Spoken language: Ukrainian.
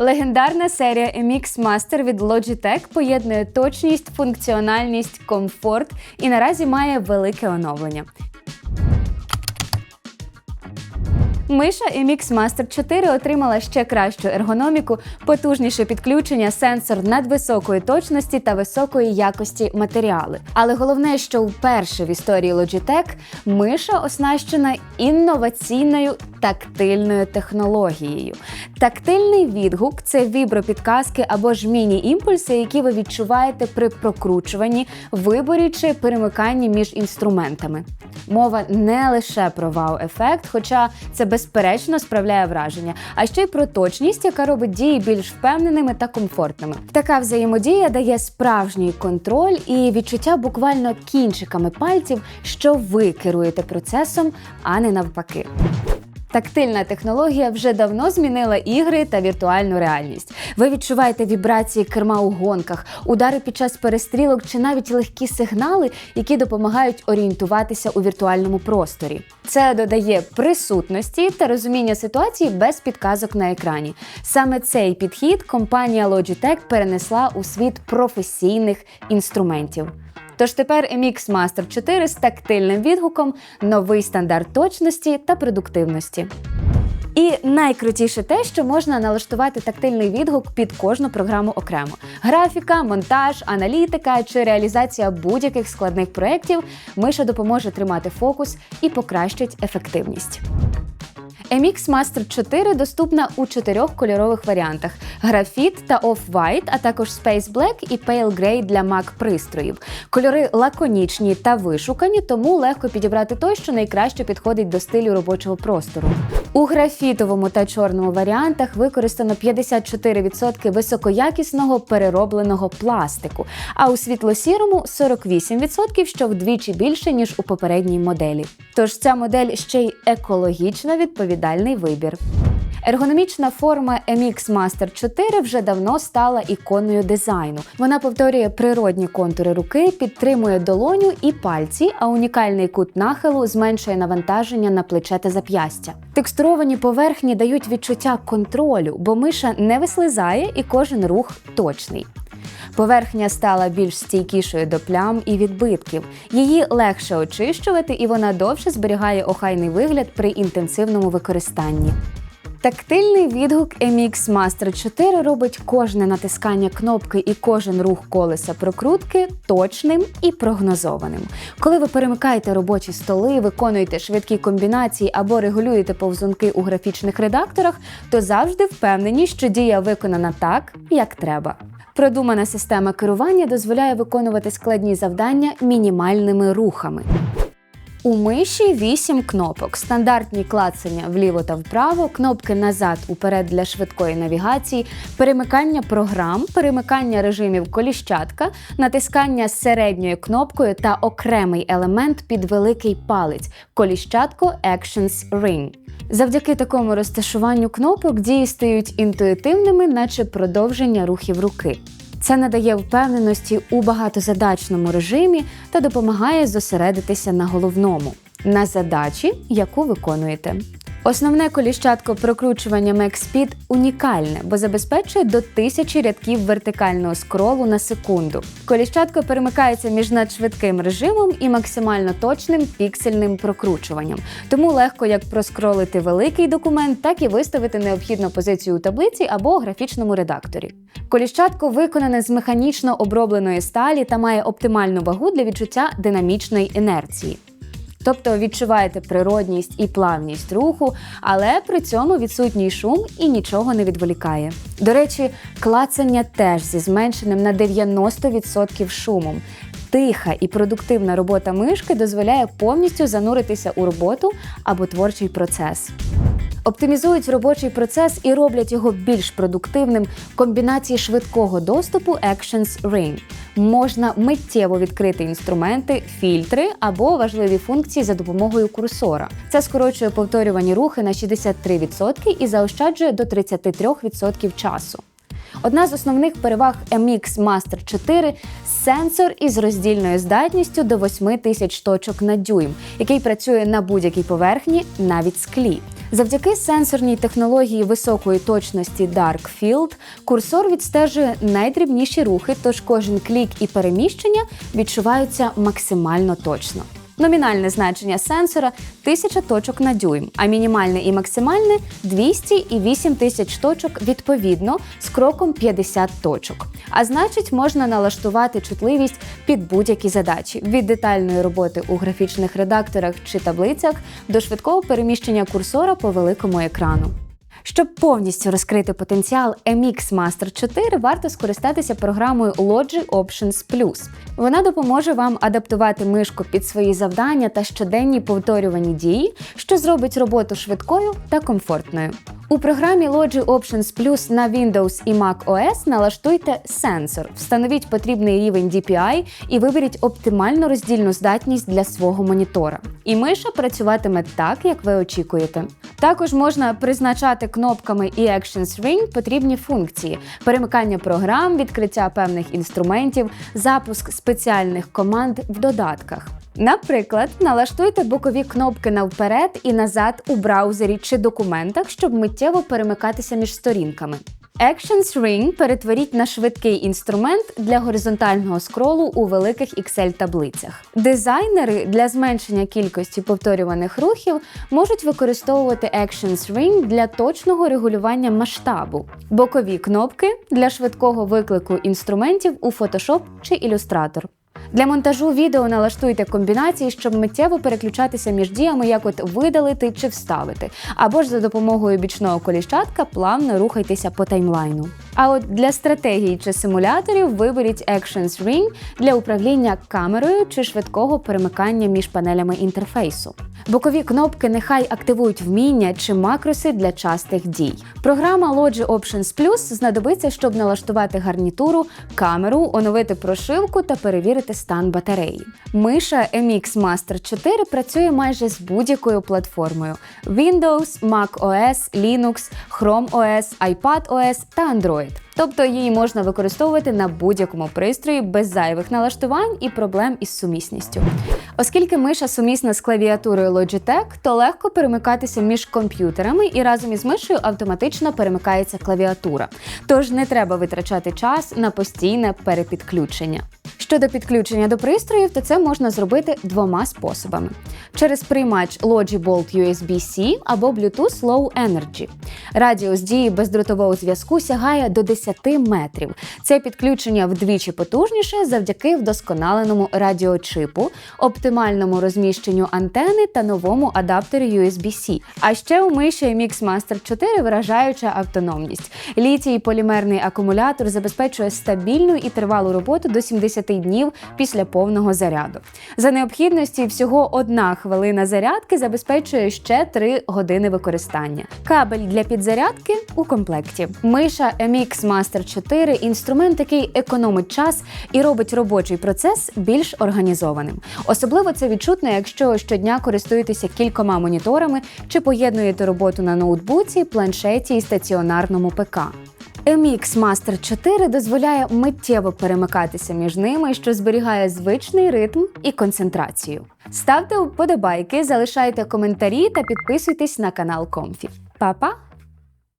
Легендарна серія MX Master від Logitech поєднує точність, функціональність, комфорт і наразі має велике оновлення. Миша MX Master 4 отримала ще кращу ергономіку, потужніше підключення, сенсор надвисокої точності та високої якості матеріали. Але головне, що вперше в історії Logitech миша оснащена інноваційною тактильною технологією. Тактильний відгук це вібропідказки або ж міні-імпульси, які ви відчуваєте при прокручуванні, виборі чи перемиканні між інструментами. Мова не лише про вау-ефект, хоча це безперечно справляє враження, а ще й про точність, яка робить дії більш впевненими та комфортними. Така взаємодія дає справжній контроль і відчуття буквально кінчиками пальців, що ви керуєте процесом, а не навпаки. Тактильна технологія вже давно змінила ігри та віртуальну реальність. Ви відчуваєте вібрації керма у гонках, удари під час перестрілок чи навіть легкі сигнали, які допомагають орієнтуватися у віртуальному просторі. Це додає присутності та розуміння ситуації без підказок на екрані. Саме цей підхід компанія Logitech перенесла у світ професійних інструментів. Тож тепер MX Master 4 з тактильним відгуком, новий стандарт точності та продуктивності. І найкрутіше те, що можна налаштувати тактильний відгук під кожну програму окремо: графіка, монтаж, аналітика чи реалізація будь-яких складних проєктів миша допоможе тримати фокус і покращить ефективність. MX Master 4 доступна у чотирьох кольорових варіантах: графіт та Off-White, а також Space Black і Pale Grey для Mac пристроїв. Кольори лаконічні та вишукані, тому легко підібрати той, що найкраще підходить до стилю робочого простору. У графітовому та чорному варіантах використано 54% високоякісного переробленого пластику, а у світло-сірому 48%, що вдвічі більше ніж у попередній моделі. Тож ця модель ще й екологічно відповідальний вибір. Ергономічна форма MX Master 4 вже давно стала іконою дизайну. Вона повторює природні контури руки, підтримує долоню і пальці, а унікальний кут нахилу зменшує навантаження на плече та зап'ястя. Текстуровані поверхні дають відчуття контролю, бо миша не вислизає і кожен рух точний. Поверхня стала більш стійкішою до плям і відбитків. Її легше очищувати, і вона довше зберігає охайний вигляд при інтенсивному використанні. Тактильний відгук MX Master 4 робить кожне натискання кнопки і кожен рух колеса прокрутки точним і прогнозованим. Коли ви перемикаєте робочі столи, виконуєте швидкі комбінації або регулюєте повзунки у графічних редакторах, то завжди впевнені, що дія виконана так, як треба. Продумана система керування дозволяє виконувати складні завдання мінімальними рухами. У миші 8 кнопок, стандартні клацання вліво та вправо, кнопки назад уперед для швидкої навігації, перемикання програм, перемикання режимів коліщатка, натискання середньою кнопкою та окремий елемент під великий палець коліщатко Actions Ring. Завдяки такому розташуванню кнопок дії стають інтуїтивними, наче продовження рухів руки. Це надає впевненості у багатозадачному режимі та допомагає зосередитися на головному на задачі, яку виконуєте. Основне коліщатко прокручування MacSpeed унікальне, бо забезпечує до тисячі рядків вертикального скролу на секунду. Коліщатко перемикається між надшвидким режимом і максимально точним піксельним прокручуванням. Тому легко як проскролити великий документ, так і виставити необхідну позицію у таблиці або графічному редакторі. Коліщатко виконане з механічно обробленої сталі та має оптимальну вагу для відчуття динамічної інерції. Тобто відчуваєте природність і плавність руху, але при цьому відсутній шум і нічого не відволікає. До речі, клацання теж зі зменшеним на 90% шумом. Тиха і продуктивна робота мишки дозволяє повністю зануритися у роботу або творчий процес. Оптимізують робочий процес і роблять його більш продуктивним в комбінації швидкого доступу Actions Ring. Можна миттєво відкрити інструменти, фільтри або важливі функції за допомогою курсора. Це скорочує повторювані рухи на 63% і заощаджує до 33% часу. Одна з основних переваг MX Master 4 сенсор із роздільною здатністю до 8 тисяч точок на дюйм, який працює на будь-якій поверхні, навіть склі. Завдяки сенсорній технології високої точності Dark Field курсор відстежує найдрібніші рухи, тож кожен клік і переміщення відчуваються максимально точно. Номінальне значення сенсора 1000 точок на дюйм, а мінімальне і максимальне 200 і 8000 точок відповідно з кроком 50 точок. А значить, можна налаштувати чутливість під будь-які задачі від детальної роботи у графічних редакторах чи таблицях до швидкого переміщення курсора по великому екрану. Щоб повністю розкрити потенціал MX Master 4, варто скористатися програмою Logi Options Plus. Вона допоможе вам адаптувати мишку під свої завдання та щоденні повторювані дії, що зробить роботу швидкою та комфортною. У програмі Logi Options Plus на Windows і Mac OS налаштуйте сенсор, встановіть потрібний рівень DPI і виберіть оптимальну роздільну здатність для свого монітора. І миша працюватиме так, як ви очікуєте. Також можна призначати кнопками і Actions Ring потрібні функції: перемикання програм, відкриття певних інструментів, запуск спеціальних команд в додатках. Наприклад, налаштуйте бокові кнопки навперед і назад у браузері чи документах, щоб миттєво перемикатися між сторінками. Actions Ring перетворіть на швидкий інструмент для горизонтального скролу у великих Excel-таблицях. Дизайнери для зменшення кількості повторюваних рухів можуть використовувати Actions Ring для точного регулювання масштабу, бокові кнопки для швидкого виклику інструментів у Photoshop чи Illustrator. Для монтажу відео налаштуйте комбінації, щоб миттєво переключатися між діями, як от видалити чи вставити, або ж за допомогою бічного коліщатка плавно рухайтеся по таймлайну. А от для стратегії чи симуляторів виберіть Actions Ring для управління камерою чи швидкого перемикання між панелями інтерфейсу. Бокові кнопки нехай активують вміння чи макроси для частих дій. Програма Logi Options Plus знадобиться, щоб налаштувати гарнітуру, камеру, оновити прошивку та перевірити стан батареї. Миша MX Master 4 працює майже з будь-якою платформою: Windows, Mac OS, Linux, Chrome OS, iPad OS та Android. Тобто її можна використовувати на будь-якому пристрої без зайвих налаштувань і проблем із сумісністю. Оскільки миша сумісна з клавіатурою Logitech, то легко перемикатися між комп'ютерами і разом із мишею автоматично перемикається клавіатура. Тож не треба витрачати час на постійне перепідключення. Щодо підключення до пристроїв, то це можна зробити двома способами: через приймач Logi Bolt USB-C або Bluetooth Low Energy. Радіус дії бездротового зв'язку сягає до 10 метрів. Це підключення вдвічі потужніше завдяки вдосконаленому радіочипу, оптимальному розміщенню антени та новому адаптері USB-C. А ще у миші MX Master 4 вражаюча автономність. Літій полімерний акумулятор забезпечує стабільну і тривалу роботу до 70 днів після повного заряду. За необхідності всього одна хвилина зарядки забезпечує ще 3 години використання. Кабель для підзарядки у комплекті. Миша MX Master 4 інструмент, який економить час і робить робочий процес більш організованим. Особливо це відчутно, якщо щодня користуєтеся кількома моніторами чи поєднуєте роботу на ноутбуці, планшеті і стаціонарному ПК. MX Master 4 дозволяє миттєво перемикатися між ними, що зберігає звичний ритм і концентрацію. Ставте вподобайки, залишайте коментарі та підписуйтесь на канал Комфі. Па-па!